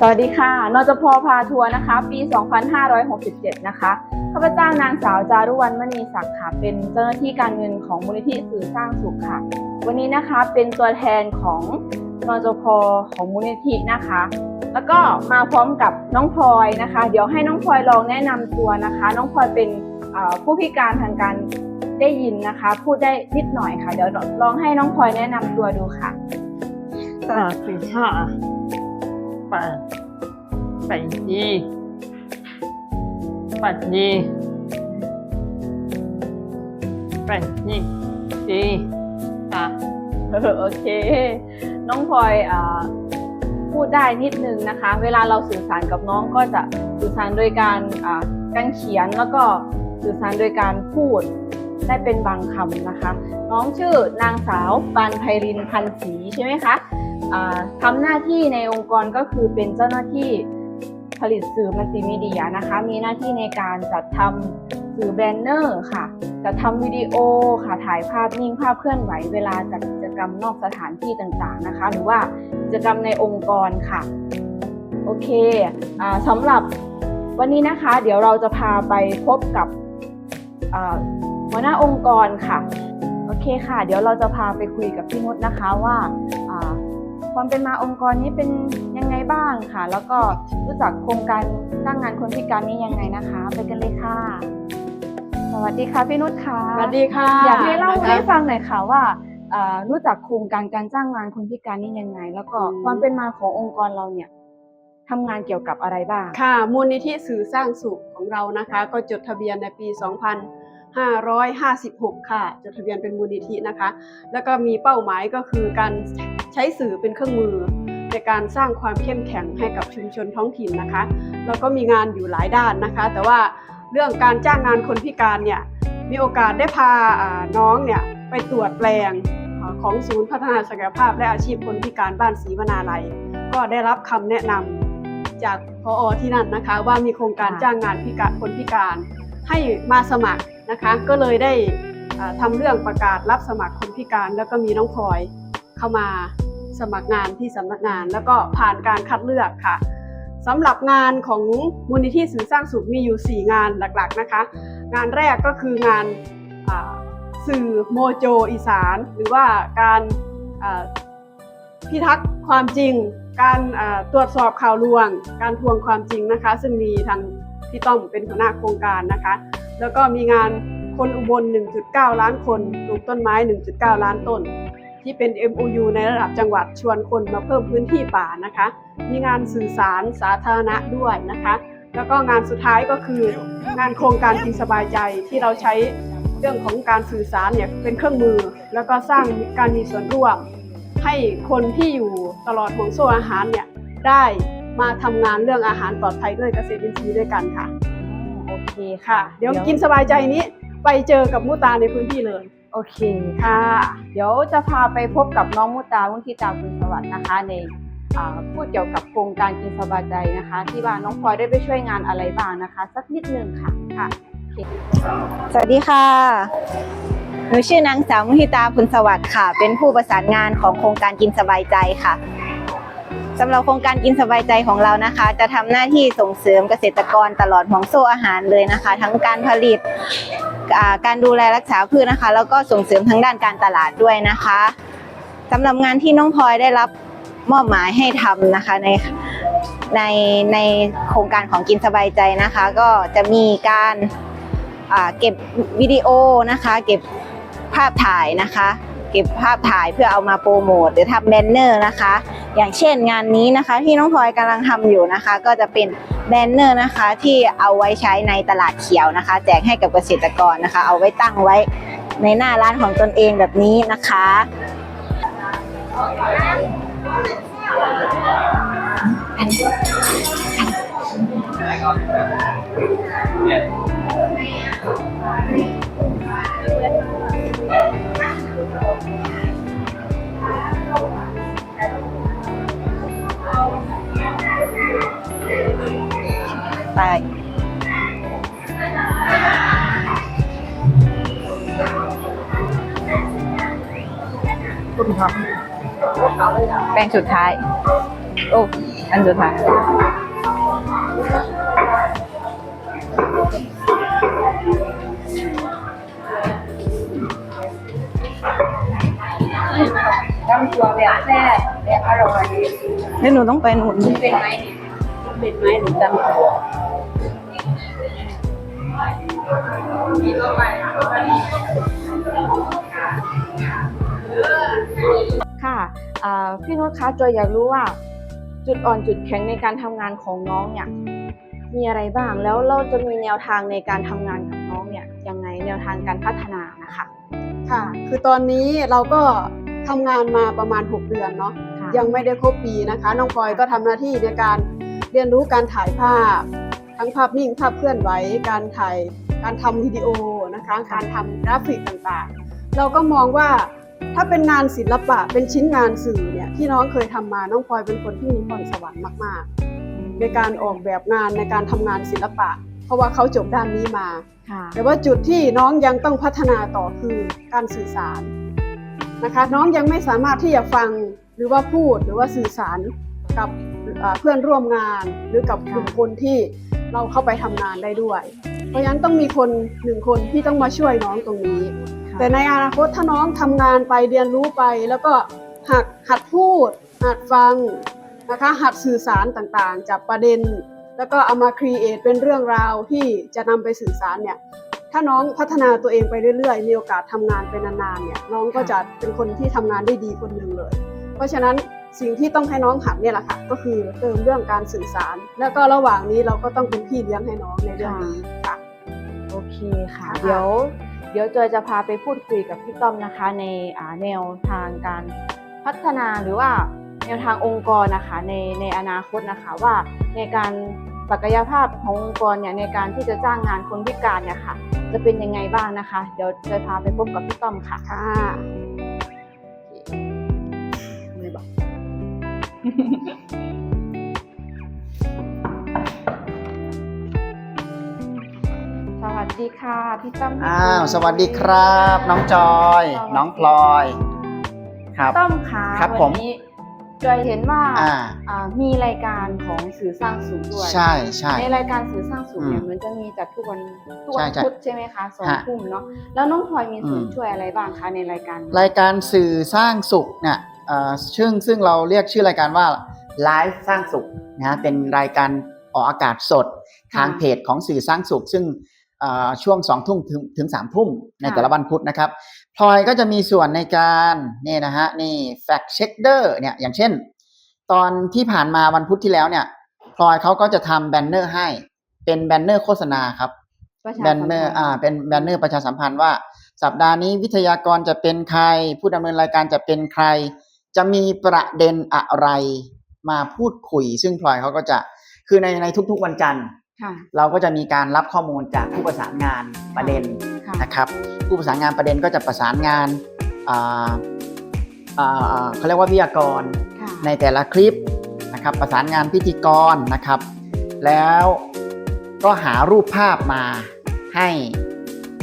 สวัสดีค่ะ นจพพาทัวร์นะคะ ปี 2567 นะคะ ข้าพเจ้านางสาวจารุวรรณมณีศักดิ์ค่ะ เป็นเจ้าหน้าที่การเงินของมูลนิธิสื่อสร้างสุขค่ะ วันนี้นะคะเป็นตัวแทนของนจพของมูลนิธินะคะ แล้วก็มาพร้อมกับน้องพลอยนะคะ เดี๋ยวให้น้องพลอยลองแนะนำตัวนะคะ น้องพลอยเป็นผู้พิการทางการได้ยินนะคะ พูดได้นิดหน่อยค่ะ เดี๋ยวลองให้น้องพลอยแนะนำตัวดูค่ะสวัสดีค่ะ ปัดไปดีปัดดีปัดดีดีค่ะโอเค น้องพลอยอ่าพูดได้นิดนึงนะคะ เวลาเราสื่อสารกับน้องก็จะสื่อสารโดยการอ่าการเขียนแล้วก็สื่อสารโดยการพูดได้เป็นบางคำนะคะ น้องชื่อนางสาวปานไพรินพันศรีใช่ไหมคะ อ่าทำหน้าที่ในองค์กรก็คือเป็นเจ้าหน้าที่ผลิตสื่อมัลติมีเดียนะคะ มีหน้าที่ในการจัดทำสื่อแบนเนอร์ค่ะจะทำวิดีโอค่ะ ถ่ายภาพนิ่งภาพเคลื่อนไหวเวลาจัดกิจกรรมนอกสถานที่ต่างๆนะคะ หรือว่ากิจกรรมในองค์กรค่ะ โอเคอสำหรับวันนี้นะคะ เดี๋ยวเราจะพาไปพบกับหัวหน้าองค์กรค่ะ โอเคค่ะ เดี๋ยวเราจะพาไปคุยกับพี่นุชนะคะว่า ความเป็นมาองค์กรนี้เป็นยังไงบ้างค่ะ แล้วก็รู้จักโครงการจ้างงานคนพิการนี้ยังไงนะคะ ไปกันเลยค่ะ สวัสดีค่ะพี่นุชค่ะสวัสดีค่ะอยากให้เล่านะคะให้ฟังหน่อยค่ะว่าเอ่อรู้จักโครงการการจ้างงานคนพิการนี่ยังไง แล้วก็อืมความเป็นมาขององค์กรเราเนี่ยทำงานเกี่ยวกับอะไรบ้าง ค่ะ มูลนิธิสื่อสร้างสุขของเรานะคะ ก็จดทะเบียนในปี 2556 ค่ะ จดทะเบียนเป็นมูลนิธินะคะ แล้วก็มีเป้าหมายก็คือการใช้สื่อเป็นเครื่องมือ ในการสร้างความเข้มแข็งให้กับชุมชนท้องถิ่นนะคะ แล้วก็มีงานอยู่หลายด้านนะคะ แต่ว่าเรื่องการจ้างงานคนพิการเนี่ยมีโอกาสได้พาน้องเนี่ยไปตรวจแปลงของศูนย์พัฒนาศักยภาพและอาชีพคนพิการบ้านศรีวนาลัย ก็ได้รับคำแนะนำจากพออที่นั่นนะคะ ว่ามีโครงการจ้างงานพิการคนพิการ ให้มาสมัคร นะคะ ก็เลยได้อ่าทำเรื่องประกาศรับสมัครคนพิการ แล้วก็มีน้องพลอยเข้ามาสมัครงานที่สำนักงาน แล้วก็ผ่านการคัดเลือกค่ะสำหรับงานของมูลนิธิสื่อสร้างสุขมีอยู่ 4 งานหลักๆนะคะ งานแรกก็คืองานสื่อโมโจอีสาน หรือว่าการพิทักษ์ความจริง การตรวจสอบข่าวลวง การทวงความจริงนะคะ ซึ่งมีทางพี่ต้อมเป็นหัวหน้าโครงการนะคะ แล้วก็มีงานคนอุบล 1.9 ล้านคนปลูกต้นไม้ 1.9 ล้านต้น ที่เป็น MOU ในระดับจังหวัดชวนคนมาเพิ่มพื้นที่ป่านะคะ มีงานสื่อสารสาธารณะด้วยนะคะ แล้วก็งานสุดท้ายก็คืองานโครงการกินสบายใจที่เราใช้เรื่องของการสื่อสารเนี่ยเป็นเครื่องมือ แล้วก็สร้างการมีส่วนร่วม ให้คนที่อยู่ตลอดห่วงโซ่อาหารเนี่ยได้มาทำงานเรื่องอาหารปลอดภัยด้วยเกษตรอินทรีย์ด้วยกันค่ะ โอเคค่ะค่ะ เดี๋ยวกินสบายใจนี้ไปเจอกับมุตาในพื้นที่เลย โอเคค่ะ เดี๋ยวจะพาไปพบกับน้องมุตามุทิตาคุณสวัสดิ์นะคะ ในอ่าพูดเกี่ยวกับโครงการกินสบายใจนะคะ ที่ว่าน้องพลอยได้ไปช่วยงานอะไรบ้างนะคะ สักนิดนึงค่ะค่ะสวัสดีค่ะ หนูชื่อนางสาวมุทิตาพุนสวัสดิ์ค่ะ เป็นผู้ประสานงานของโครงการกินสบายใจค่ะ สำหรับโครงการกินสบายใจของเรานะคะ จะทำหน้าที่ส่งเสริมเกษตรกรตลอดห่วงโซ่อาหารเลยนะคะ ทั้งการผลิตการดูแลรักษาพืชนะคะ แล้วก็ส่งเสริมทางด้านการตลาดด้วยนะคะสำหรับงานที่น้องพลอยได้รับมอบหมายให้ทำนะคะในในในโครงการของกินสบายใจนะคะ ก็จะมีการเก็บวิดีโอนะคะ เก็บภาพถ่ายนะคะ เก็บภาพถ่ายเพื่อเอามาโปรโมทหรือทำแบนเนอร์นะคะ อย่างเช่นงานนี้นะคะ ที่น้องพลอยกำลังทำอยู่นะคะ ก็จะเป็นแบนเนอร์นะคะ ที่เอาไว้ใช้ในตลาดเขียวนะคะ แจกให้กับเกษตรกรนะคะ เอาไว้ตั้งไว้ในหน้าร้านของตนเองแบบนี้นะคะไป ป้งสุดท้าย โอ้อันสุดท้ายทำตัวแบบแซ่บแบบอร่อยเดี๋ยวหนูต้องไปหนูนเป็นไหมเป็นไหมหนูจำตัวค่ะอ่า พี่นุชคะจอยอยากรู้ว่า จุดอ่อนจุดแข็งในการทำงานของน้องเนี่ยมีอะไรบ้างแล้วเราจะมีแนวทางในการทำงานกับน้องเนี่ยยังไงแนวทางการพัฒนานะคะ ค่ะ คือตอนนี้เราก็ทำงานมาประมาณ 6 เดือนเนาะค่ะยังไม่ได้ครบปีนะคะน้องพลอยก็ทำหน้าที่ในการเรียนรู้การถ่ายภาพ ทั้งภาพนิ่งภาพเคลื่อนไหวการถ่ายการทำวิดีโอนะคะ การทำกราฟิกต่างๆ เราก็มองว่า ถ้าเป็นงานศิลปะเป็นชิ้นงานสื่อเนี่ยที่น้องเคยทำมาน้องพลอยเป็นคนที่มีพรสวรรค์มากๆ ในการออกแบบงานในการทำงานศิลปะ เพราะว่าเขาจบด้านนี้มาค่ะแต่ว่าจุดที่น้องยังต้องพัฒนาต่อคือการสื่อสารนะคะน้องยังไม่สามารถที่จะฟังหรือว่าพูดหรือว่าสื่อสารกับเอ่อเพื่อนร่วมงานหรือกับกลุ่มคนที่เราเข้าไปทำงานได้ด้วย เพราะฉะนั้นต้องมีคนหนึ่งคนที่ต้องมาช่วยน้องตรงนี้ แต่ในอนาคตถ้าน้องทำงานไปเรียนรู้ไป แล้วก็หัดหัดพูด หัดฟังนะคะหัดสื่อสารต่างๆ จากประเด็น แล้วก็เอามาครีเอทเป็นเรื่องราวที่จะนำไปสื่อสารเนี่ยถ้าน้องพัฒนาตัวเองไปเรื่อยๆ มีโอกาสทำงานไปนานๆเนี่ยน้องก็จะเป็นคนที่ทำงานได้ดีคนหนึ่งเลย เพราะฉะนั้นสิ่งที่ต้องให้น้องหัดเนี่ยแหละค่ะก็คือเติมเรื่องการสื่อสาร แล้วก็ระหว่างนี้เราก็ต้องเป็นพี่เลี้ยงให้น้องในเรื่องนี้ค่ะโอเคค่ะค่ะเดี๋ยว เดี๋ยวจอยจะพาไปพูดคุยกับพี่ต้อมนะคะ ในอ่าแนวทางการพัฒนาหรือว่าแนวทางองค์กรนะคะในในอนาคตนะคะว่าในการศักยภาพขององค์กรเนี่ยในการที่จะจ้างงานคนพิการเนี่ยค่ะ จะเป็นยังไงบ้างนะคะ เดี๋ยวจอยพาไปพบกับพี่ต้อมค่ะค่ะไม่บอก สวัสดีค่ะ พี่ต้อมพี่อ้าวปูสวัสดีครับ น้องจอยสวัสดีน้องพลอย ครับ ต้อมคะครับผม วันนี้จอยเห็นว่าอ่า อ่ามีรายการของสื่อสร้างสุขด้วย ใช่ใช่ ในรายการสื่อสร้างสุขเนี่ยอืมเหมือนจะมีจัดทุกวันทุกวันใช่ใช่พุธใช่ไหมคะสองฮะทุ่มเนาะแล้วน้องพลอยมีส่วนอืม ช่วยอะไรบ้างคะในรายการนี้รายการสื่อสร้างสุขเนี่ยเอ่อซึ่งซึ่งเราเรียกชื่อรายการว่าไลฟ์สร้างสุขนะเป็นรายการออกอากาศสดทางเพจของสื่อสร้างสุข ซึ่งเอ่อ ช่วงสองทุ่มถึงถึงสามทุ่มในแต่ละวันพุธนะครับพลอยก็จะมีส่วนในการนี่นะฮะนี่แฟกเช็คเดอร์เนี่ยอย่างเช่น ตอนที่ผ่านมาวันพุธที่แล้วเนี่ยพลอยเขาก็จะทำแบนเนอร์ให้เป็นแบนเนอร์โฆษณาครับประชาแบนเนอร์อ่าเป็นแบนเนอร์ประชาสัมพันธ์ว่า สัปดาห์นี้วิทยากรจะเป็นใคร ผู้ดำเนินรายการจะเป็นใคร จะมีประเด็นอะไรมาพูดคุย ซึ่งพลอยเขาก็จะคือในในทุกๆวันจันทร์ ค่ะ เราก็จะมีการรับข้อมูลจากผู้ประสานงานประเด็นค่ะ นะครับ ผู้ประสานงานประเด็นก็จะประสานงานอ่าอ่าเขาเรียกว่าวิทยากรค่ะในแต่ละคลิปนะครับ ประสานงานพิธีกรนะครับ แล้วก็หารูปภาพมาให้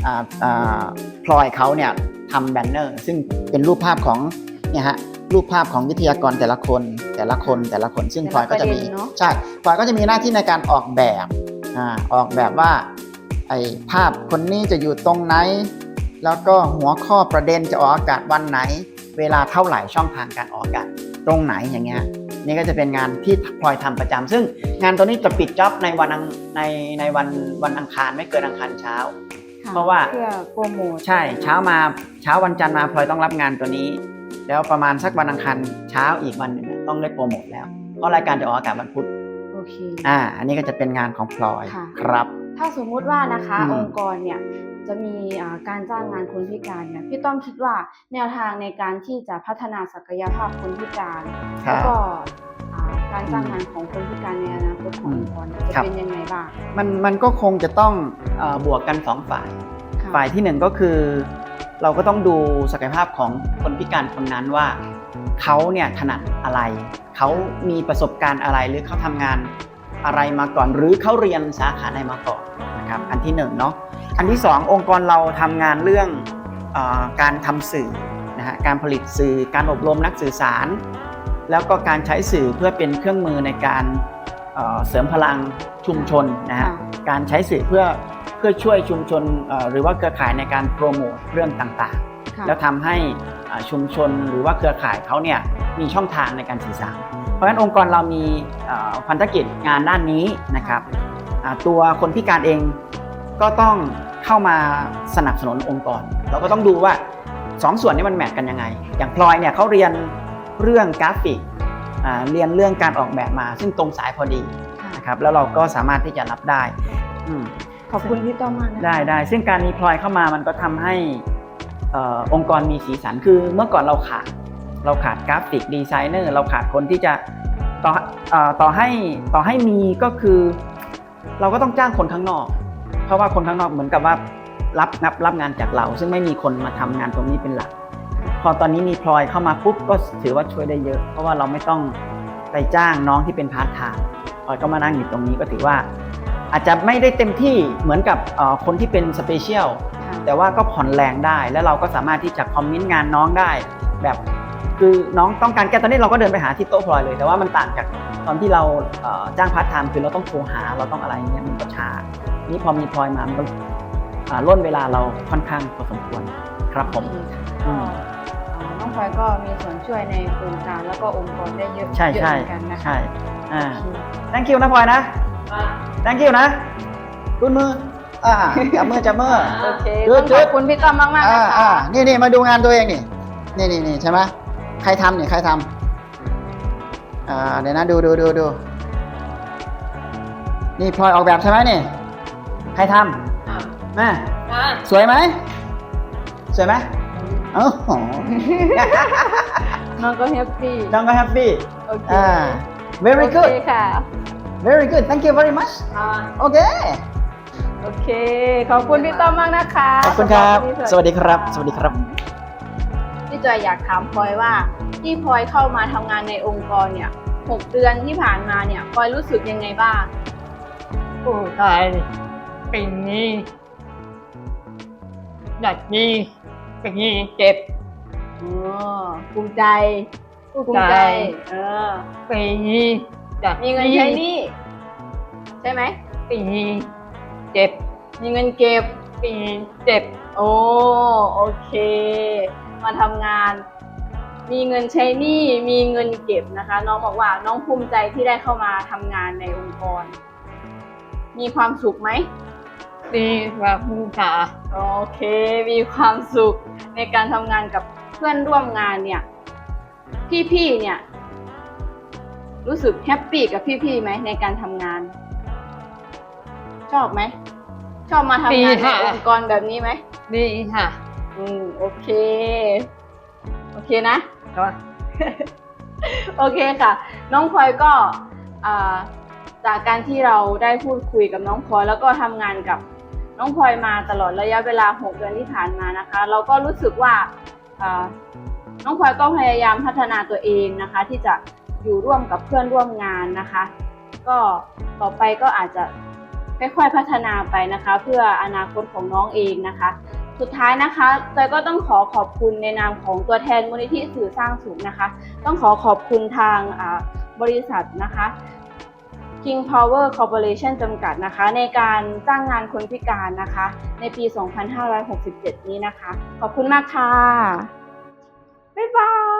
อ่าอ่าพลอยเขาเนี่ยทำแบนเนอร์ ซึ่งเป็นรูปภาพของเนี่ยฮะรูปภาพของวิทยากรแต่ละคนแต่ละคนแต่ละคน ซึ่งแต่พลละอยก็จะมี ประเด็นเนอะ ใช่พลอยก็จะมีหน้าที่ในการออกแบบ อ่าออกแบบว่าไอ้ภาพคนนี้จะอยู่ตรงไหน แล้วก็หัวข้อประเด็นจะออกอากาศวันไหน เวลาเท่าไหร่ช่องทางการออกอากาศตรงไหนอย่างเงี้ยนี่ก็จะเป็นงานที่พลอยทำประจำซึ่งงานตัวนี้จะปิดจ็อบในวันอังในในวันวันอังคารไม่เกินอังคารเช้าค่เพราะว่าเพื่อโปรโมทใช่เช้ามาเช้าวันจันทร์มาพลอยต้องรับงานตัวนี้ แล้วประมาณสักวันอังคารเช้าอีกวันหนึ่งเนี่ยต้องได้โปรโมทแล้วเพราะรายการจะออกอากาศวันพุธโอ เคอ่าอันนี้ก็จะเป็นงานของพลอยค่ะครับ ถ้าสมมุติว่านะคะอืมองค์กรเนี่ยจะมีอ่าการจ้างงานคนพิการเนี่ยพี่ต้อมคิดว่าแนวทางในการที่จะพัฒนาศักยภาพคนพิการครัแล้วบก็อ่าการจ้างงานของคนพิการในอนาคตขององค์กรเนี่ยจะครับเป็นยังไงบ้างมันมันก็คงจะต้องเอ่อบวกกันสองฝ่ายค่ะฝ่ายที่หนึ่งก็คือ เราก็ต้องดูศักยภาพของคนพิการคนนั้นว่า เขาเนี่ยถนัดอะไร เขามีประสบการณ์อะไรหรือเขาทำงานอะไรมาก่อน หรือเขาเรียนสาขาไหนมาก่อนนะครับอันที่หนึ่งเนาะอันที่สององค์กรเราทำงานเรื่องเออการทำสื่อนะฮะการผลิตสื่อการอบรมนักสื่อสาร แล้วก็การใช้สื่อเพื่อเป็นเครื่องมือในการเอ่อเสริมพลังชุมชนนะฮะค่ะการใช้สื่อเพื่อเพื่อช่วยชุมชนเอ่อหรือว่าเครือข่ายในการโปรโมทเรื่องต่างๆค่ะแล้วทำให้อ่า ชุมชนหรือว่าเครือข่ายเขาเนี่ยมีช่องทางในการสื่อสาร เพราะฉะนั้นองค์กรเรามีเอ่อพันธกิจงานด้านนี้นะครับอ่าตัวคนพิการเองก็ต้องเข้ามาสนับสนุนองค์กร เราก็ต้องดูว่าสองส่วนนี้มันแมทกันยังไง อย่างพลอยเนี่ยเขาเรียนเรื่องกราฟิกอ่าเรียนเรื่องการออกแบบมา ซึ่งตรงสายพอดีค่ะนะครับแล้วเราก็สามารถที่จะรับได้อืมขอบคุณพี่ต้อมมากนะคะได้ได้ซึ่งการมีพลอยเข้ามามันก็ทำให้เอองค์กรมีสีสันคือเมื่อก่อนเราขาด เราขาดกราฟิกดีไซเนอร์เราขาดคนที่จะต่อต่อให้ต่อให้มีก็คือ เราก็ต้องจ้างคนข้างนอก เพราะว่าคนข้างนอกเหมือนกับว่ารับรับรับงานจากเรา ซึ่งไม่มีคนมาทำงานตรงนี้เป็นหลัก พอตอนนี้มีพลอยเข้ามาปุ๊บก็ถือว่าช่วยได้เยอะ เพราะว่าเราไม่ต้องไปจ้างน้องที่เป็นพาร์ทไทม์พลอยก็มานั่งอยู่ตรงนี้ก็ถือว่า อาจจะไม่ได้เต็มที่เหมือนกับคนที่เป็นสเปเชียล แต่ว่าก็ผ่อนแรงได้ แล้วเราก็สามารถที่จะคอมเมนต์งานน้องได้ แบบคือน้องต้องการแก้ตอนนี้เราก็เดินไปหาที่โต๊ะพลอยเลย แต่ว่ามันต่างจากตอนที่เราเอ่อจ้างพาร์ทไทม์คือเราต้องโทรหาเราต้องอะไรเงี้ยมันก็ช้านี่พอมีพลอยมามันก็อ่าล่นเวลาเราค่อนข้างพอสมควรครับผมก็อ่าน้องพลอยก็มีส่วนช่วยในโครงการแล้วก็องค์กรได้เยอะใช่เยอะใช่เหมือนกันนะคะใช่อ่า thank you นะพลอยนะ thank you นะคุณมือ อ่าจับมือจับมือ โอเคจุต้ดองจุขด อบคุณพี่ต้อมมากมากๆอ่านะอ่าคะนี่นี่มาดูงานตัวเองนี่นี่นี่นี่ใช่ไหมใครทำเนี่ยใครทำอ่าเดี๋ยวนะดูดูดูดูนี่พลอยออกแบบใช่ไหมนี่ใครทำแม่สวยไหมสวยไหมโอ้โหน้องก็แฮปปี้น้องก็แฮปปี้โอเคอ่า very โอเค good ค่ะ very good thank you very much โอเค โอเค ขอบคุณพี่ต้อมมากนะคะขอบคุณครับสำหวันนี้สวัสดีครับ สวัสดีครับ พี่จอยอยากถามพลอยว่า ที่พลอยเข้ามาทำงานในองค์กรเนี่ยหกเดือนที่ผ่านมาเนี่ยพลอยรู้สึกยังไงบ้างผู้ชายปีนี้อยากนี้ปีนี้เจ็บอ๋อภูมิใจผู้ภูมิชาใจยเออปีนี้อยากมีเงินใช้หนี้ใช่ไหมปีนี้ เจ็บ มีเงินเก็บปีนี้เจ็บ โอ้โอเค มาทำงาน มีเงินใช้หนี้มีเงินเก็บนะคะ น้องบอกว่าน้องภูมิใจที่ได้เข้ามาทำงานในองค์กร มีความสุขไหมดีกว่าผู้ชายโอเค มีความสุขในการทำงานกับเพื่อนร่วมงานเนี่ย พี่ๆเนี่ย รู้สึกแฮปปี้กับพี่ๆไหมในการทำงาน ชอบไหม ชอบมาทำงานในองค์กรแบบนี้ไหม ดีค่ะ อืมโอเค โอเคนะก็โอเคค่ะ น้องพลอยก็อ่าจากการที่เราได้พูดคุยกับน้องพลอยแล้วก็ทำงานกับน้องพลอยมาตลอดระยะเวลา 6 เดือนที่ผ่านมานะคะ เราก็รู้สึกว่าอ่าน้องพลอยก็พยายามพัฒนาตัวเองนะคะ ที่จะอยู่ร่วมกับเพื่อนร่วมงานนะคะ ก็ต่อไปก็อาจจะ ค่อยๆพัฒนาไปนะคะ เพื่ออนาคตของน้องเองนะคะ สุดท้ายนะคะจอยก็ต้องขอขอบคุณในนามของตัวแทนมูลนิธิสื่อสร้างสุขนะคะ ต้องขอขอบคุณทางบริษัทนะคะ King Power Corporation จำกัดนะคะ ในการจ้างงานคนพิการนะคะ ในปี 2567 นี้นะคะ ขอบคุณมากค่ะ บ๊ายบาย